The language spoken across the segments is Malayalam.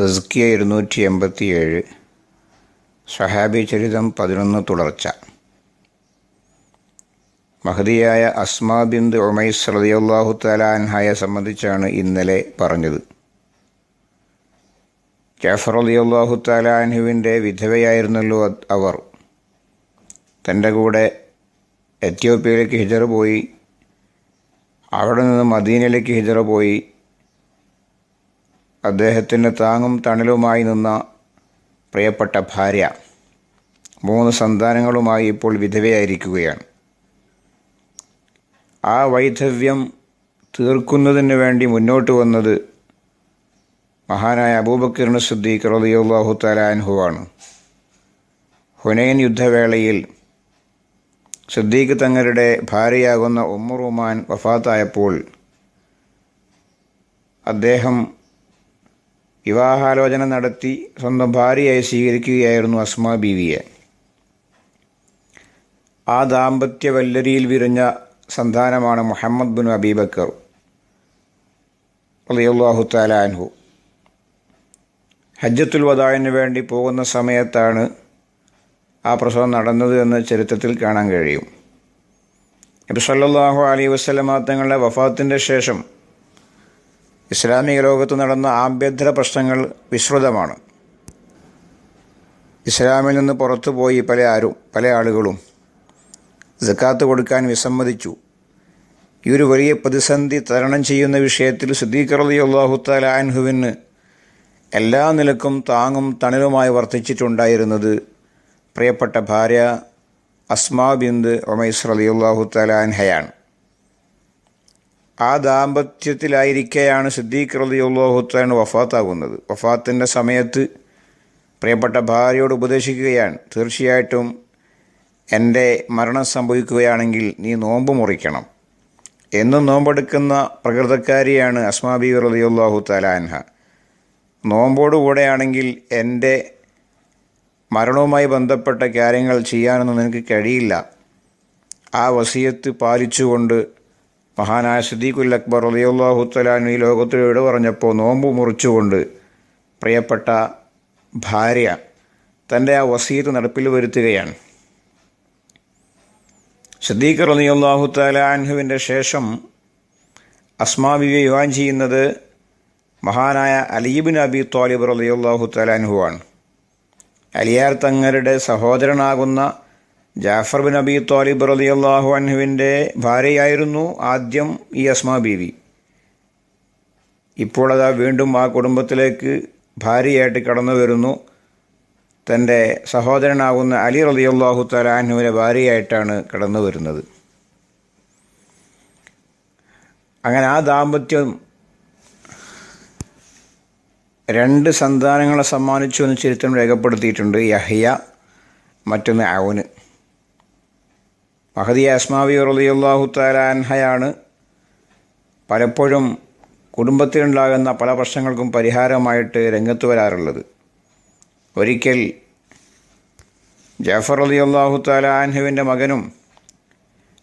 തസ്കിയ ഇരുന്നൂറ്റി എൺപത്തിയേഴ് സഹാബി ചരിതം പതിനൊന്ന് തുടർച്ച. മഹതിയായ അസ്മാ ബിന്ദ് ഉമൈസ് റളിയല്ലാഹു തലാൻഹായെ സംബന്ധിച്ചാണ് ഇന്നലെ പറഞ്ഞത്. ജാഫർ റളിയല്ലാഹു തലാൻഹുവിന്റെ വിധവയായിരുന്നല്ലോ അവർ. തന്റെ കൂടെ എത്യോപ്യയിലേക്ക് ഹിജറ പോയി. അവിടെ നിന്ന് മദീനയിലേക്ക് ഹിജറ പോയി. അദ്ദേഹത്തിന് താങ്ങും തണലുമായി നിന്ന പ്രിയപ്പെട്ട ഭാര്യ. മൂന്ന് സന്താനങ്ങളുമായി ഇപ്പോൾ വിധവയായിരിക്കുകയാണ്. ആ വൈധവ്യം തീർക്കുന്നതിന് വേണ്ടി മുന്നോട്ട് വന്നത് മഹാനായ അബൂബക്കിറിന് സിദ്ദീഖ് റളിയല്ലാഹു തലാൻഹുവാണ് ഹുനൈൻ യുദ്ധവേളയിൽ സിദ്ദീഖ് തങ്ങളുടെ ഭാര്യയാകുന്ന ഉമ്മുറുമാൻ വഫാത്തായപ്പോൾ അദ്ദേഹം വിവാഹാലോചന നടത്തി സ്വന്തം ഭാര്യയായി സ്വീകരിക്കുകയായിരുന്നു അസ്മ ബീവിയെ. ആ ദാമ്പത്യ വല്ലരിയിൽ വിരിഞ്ഞ സന്താനമാണ് മുഹമ്മദ് ബിൻ അബീബക്കർ അലിയുള്ളാഹു താലാൻഹു ഹജ്ജത്തുൽ വദായന് വേണ്ടി പോകുന്ന സമയത്താണ് ആ പ്രസവം നടന്നത് എന്ന് ചരിത്രത്തിൽ കാണാൻ കഴിയും. നബി സല്ലല്ലാഹു അലൈഹി വസല്ലമ തങ്ങളുടെ വഫാത്തിന്റെ ശേഷം ഇസ്ലാമിക ലോകത്ത് നടന്ന ആഭ്യന്തര പ്രശ്നങ്ങൾ വിശ്രുതമാണ് ഇസ്ലാമിൽ നിന്ന് പുറത്തുപോയി പല ആരും പല ആളുകളും ജക്കാത്ത് കൊടുക്കാൻ വിസമ്മതിച്ചു. ഈ ഒരു വലിയ പ്രതിസന്ധി തരണം ചെയ്യുന്ന വിഷയത്തിൽ സിദ്ദീഖ് തആല അൻഹുവിന് എല്ലാ നിലക്കും താങ്ങും തണലുമായി വർത്തിച്ചിട്ടുണ്ടായിരുന്നത് പ്രിയപ്പെട്ട ഭാര്യ അസ്മാ ബിന്ദ് ഒമൈസ് തആല അൻഹയാണ്. ആ ദാമ്പത്യത്തിലായിരിക്കെയാണ് സിദ്ദീഖ് തആല വഫാത്താകുന്നത്. വഫാത്തിന്റെ സമയത്ത് പ്രിയപ്പെട്ട ഭാര്യയോട് ഉപദേശിക്കുകയാണ്. തീർച്ചയായിട്ടും എന്റെ മരണം സംഭവിക്കുകയാണെങ്കിൽ നീ നോമ്പ് മുറിക്കണം. എന്നും നോമ്പെടുക്കുന്ന പ്രകൃതക്കാരിയാണ് അസ്മാബി റളിയല്ലാഹു തലാൻഹ നോമ്പോടുകൂടെയാണെങ്കിൽ എന്റെ മരണവുമായി ബന്ധപ്പെട്ട കാര്യങ്ങൾ ചെയ്യാനൊന്നും നിനക്ക് കഴിയില്ല. ആ വസീയത്ത് പാലിച്ചുകൊണ്ട് മഹാനായ സിദ്ദീഖുൽ അക്ബർ റളിയല്ലാഹു തലാനു ഈ ലോകത്തിലൂടെ പറഞ്ഞപ്പോൾ നോമ്പ് മുറിച്ചുകൊണ്ട് പ്രിയപ്പെട്ട ഭാര്യ തന്റെ ആ വസീത്ത് നടപ്പിൽ വരുത്തുകയാണ്. സിദ്ദീഖ് റളിയല്ലാഹു തലാൻഹുവിന്റെ ശേഷം അസ്മാബിയെ വിവാഹം ചെയ്യുന്നത് മഹാനായ അലീബിൻ അബി തോലിബ് റളിയല്ലാഹു തലാൻഹുവാണ് അലിയാർ തങ്ങളുടെ സഹോദരനാകുന്ന ജാഫർ ബിൻ അബി തോലിബ് റളിയല്ലാഹു അൻഹുവിന്റെ ഭാര്യയായിരുന്നു ആദ്യം ഈ അസ്മാ ബീവി. ഇപ്പോൾ അതാ വീണ്ടും ആ കുടുംബത്തിലേക്ക് ഭാര്യയായിട്ട് കടന്നു വരുന്നു. തന്റെ സഹോദരനാകുന്ന അലി റളിയല്ലാഹു തലാഹുവിന്റെ ഭാര്യയായിട്ടാണ് കടന്നു വരുന്നത്. അങ്ങനെ ആ ദാമ്പത്യം രണ്ട് സന്താനങ്ങളെ സമ്മാനിച്ചു എന്ന് ചരിത്രം രേഖപ്പെടുത്തിയിട്ടുണ്ട്. യഹ്യ മറ്റൊന്ന് ഔന്. മഹദി അസ്മാവി റളിയല്ലാഹു താലാൻഹയാണ് പലപ്പോഴും കുടുംബത്തിലുണ്ടാകുന്ന പല പ്രശ്നങ്ങൾക്കും പരിഹാരമായിട്ട് രംഗത്ത് വരാറുള്ളത്. ഒരിക്കൽ ജാഫർ അലി അള്ളാഹു താലാൻഹുവിന്റെ മകനും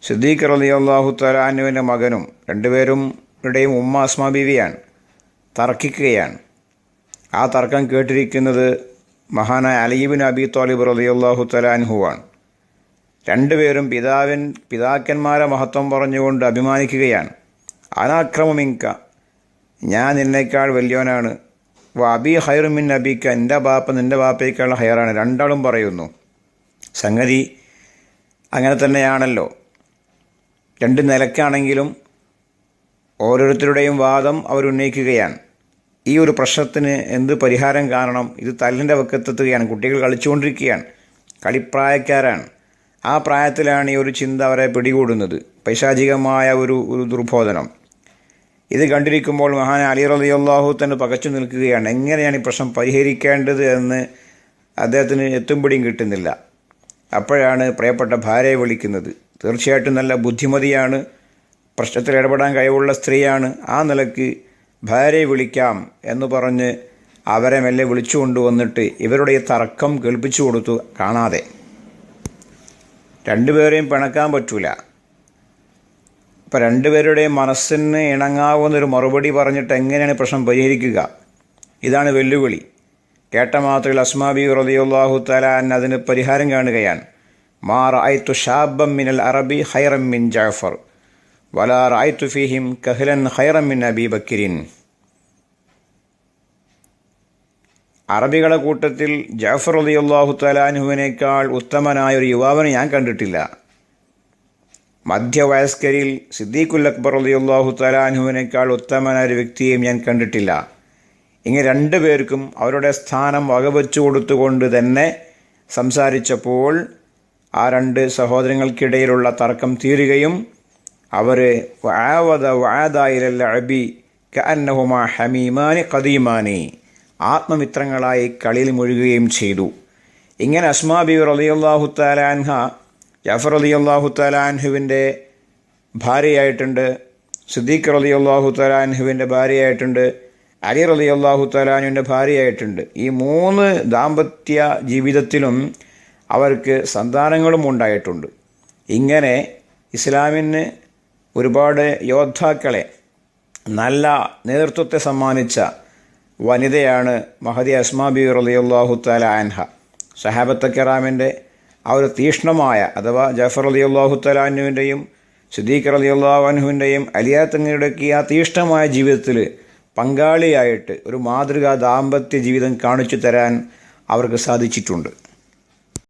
സിദ്ദീഖ് അലി അള്ളാഹു താലാൻഹുവിന്റെ മകനും രണ്ടുപേരും ഇവിടെയും ഉമ്മ അസ്മാ ബീവിയാണ്. തർക്കിക്കുകയാണ്. ആ തർക്കം കേട്ടിരിക്കുന്നത് മഹാനായ അലീബിൻ അബി തോലിബ് റളിയല്ലാഹു തലാൻഹുവാണ് രണ്ടുപേരും പിതാവിൻ പിതാക്കന്മാരെ മഹത്വം പറഞ്ഞുകൊണ്ട് അഭിമാനിക്കുകയാണ്. അനാക്രമമിങ്ക ഞാൻ നിന്നേക്കാൾ വലിയവനാണ്. അബി ഹൈറുമിൻ അബിക്ക എന്റെ ബാപ്പ നിന്റെ ബാപ്പയേക്കാൾ ഹയറാണ് രണ്ടാളും പറയുന്നു സംഗതി അങ്ങനെ തന്നെയാണല്ലോ. രണ്ട് നിലക്കാണെങ്കിലും ഓരോരുത്തരുടെയും വാദം അവരുന്നയിക്കുകയാണ് ഈ ഒരു പ്രശ്നത്തിന് എന്ത് പരിഹാരം കാരണം ഇത് തല്ലിന്റെ വക്കത്തെത്തുകയാണ്. കുട്ടികൾ കളിച്ചുകൊണ്ടിരിക്കുകയാണ്. കളിപ്രായക്കാരാണ്. ആ പ്രായത്തിലാണ് ഈ ഒരു ചിന്ത അവരെ പിടികൂടുന്നത്. പൈശാചികമായ ഒരു ഒരു ദുർബോധനം. ഇത് കണ്ടിരിക്കുമ്പോൾ മഹാൻ അലി റലിയല്ലാഹു തന്നെ പകച്ചു നിൽക്കുകയാണ്. എങ്ങനെയാണ് ഈ പ്രശ്നം പരിഹരിക്കേണ്ടത് എന്ന് അദ്ദേഹത്തിന് എത്തുംപിടിയും കിട്ടുന്നില്ല. അപ്പോഴാണ് പ്രിയപ്പെട്ട ഭാര്യയെ വിളിക്കുന്നത്. തീർച്ചയായിട്ടും നല്ല ബുദ്ധിമതിയാണ്. പ്രശ്നത്തിൽ ഇടപെടാൻ കഴിവുള്ള സ്ത്രീയാണ്. ആ നിലയ്ക്ക് ഭാര്യയെ വിളിക്കാം എന്ന് പറഞ്ഞ് അവരെ മെല്ലെ വിളിച്ചു കൊണ്ടുവന്നിട്ട് ഇവരുടെ ഈ തർക്കം കേൾപ്പിച്ചു കൊടുത്തു കാണാതെ. രണ്ടുപേരെയും പിണക്കാൻ പറ്റൂല. ഇപ്പം രണ്ടുപേരുടെയും മനസ്സിന് ഇണങ്ങാവുന്നൊരു മറുപടി പറഞ്ഞിട്ട് എങ്ങനെയാണ് പ്രശ്നം പരിഹരിക്കുക? ഇതാണ് വെല്ലുവിളി. കേട്ട മാത്രയിൽ അസ്മാബി റതിയുള്ളാഹു തലാൻ അതിന് പരിഹാരം കാണുകയാണ്. മാ റഅയ്തു ഷാബം മിനൽ അറബി ഹൈറം മിൻ ജാഫർ വലാ റഅയ്തു ഫീഹിം കഹ്ലൻ ഹൈറം മിൻ അബി ബക്കിരിൻ. അറബികളെ കൂട്ടത്തിൽ ജാഫർ റളിയല്ലാഹു തലാൻഹുവിനേക്കാൾ ഉത്തമനായ ഒരു യുവാവിനെ ഞാൻ കണ്ടിട്ടില്ല. മധ്യവയസ്കരിൽ സിദ്ദീഖുൽ അക്ബർ റളിയല്ലാഹു തലാൻഹുവിനേക്കാൾ ഉത്തമനായ ഒരു വ്യക്തിയെയും ഞാൻ കണ്ടിട്ടില്ല. ഇങ്ങനെ രണ്ടു പേർക്കും അവരുടെ സ്ഥാനം വകവെച്ചു കൊടുത്തുകൊണ്ട് തന്നെ സംസാരിച്ചപ്പോൾ ആ രണ്ട് സഹോദരങ്ങൾക്കിടയിലുള്ള തർക്കം തീരുകയും അവർ വാവത വാദായിലല്ല അബി കന്നഹുമാ ഹമീമാനി കദീമാനി ആത്മമിത്രങ്ങളായി കളിയിൽ മുഴുകുകയും ചെയ്തു. ഇങ്ങനെ അസ്മാബി റളിയല്ലാഹു താലാൻഹ ജഫർ അലി അള്ളാഹു താലാൻഹുവിന്റെ ഭാര്യയായിട്ടുണ്ട് സിദ്ദീഖ് അള്ളാഹു താലാൻഹുവിന്റെ ഭാര്യയായിട്ടുണ്ട് അലി റലി അള്ളാഹു താലാനുവിന്റെ ഭാര്യയായിട്ടുണ്ട്. ഈ മൂന്ന് ദാമ്പത്യ ജീവിതത്തിലും അവർക്ക് സന്താനങ്ങളും ഉണ്ടായിട്ടുണ്ട്. ഇങ്ങനെ ഇസ്ലാമിന് ഒരുപാട് യോദ്ധാക്കളെ നല്ല നേതൃത്വത്തെ സമ്മാനിച്ച വനിതയാണ് മഹദി അസ്മാബി റലി അള്ളാഹു തല അൻഹ. സഹാബത്ത കറാമിന്റെ ആ ഒരു തീഷ്ണമായ അഥവാ ജഫർ അലി അള്ളാഹു തലാനുവിന്റെയും സിദ്ദീഖ് അലി അള്ളാഹു അൻഹുവിന്റെയും അലിയാത്തങ്ങളുടെയൊക്കെ ആ തീഷ്ണമായ ജീവിതത്തിൽ പങ്കാളിയായിട്ട് ഒരു മാതൃകാ ദാമ്പത്യ ജീവിതം കാണിച്ചു തരാൻ അവർക്ക് സാധിച്ചിട്ടുണ്ട്.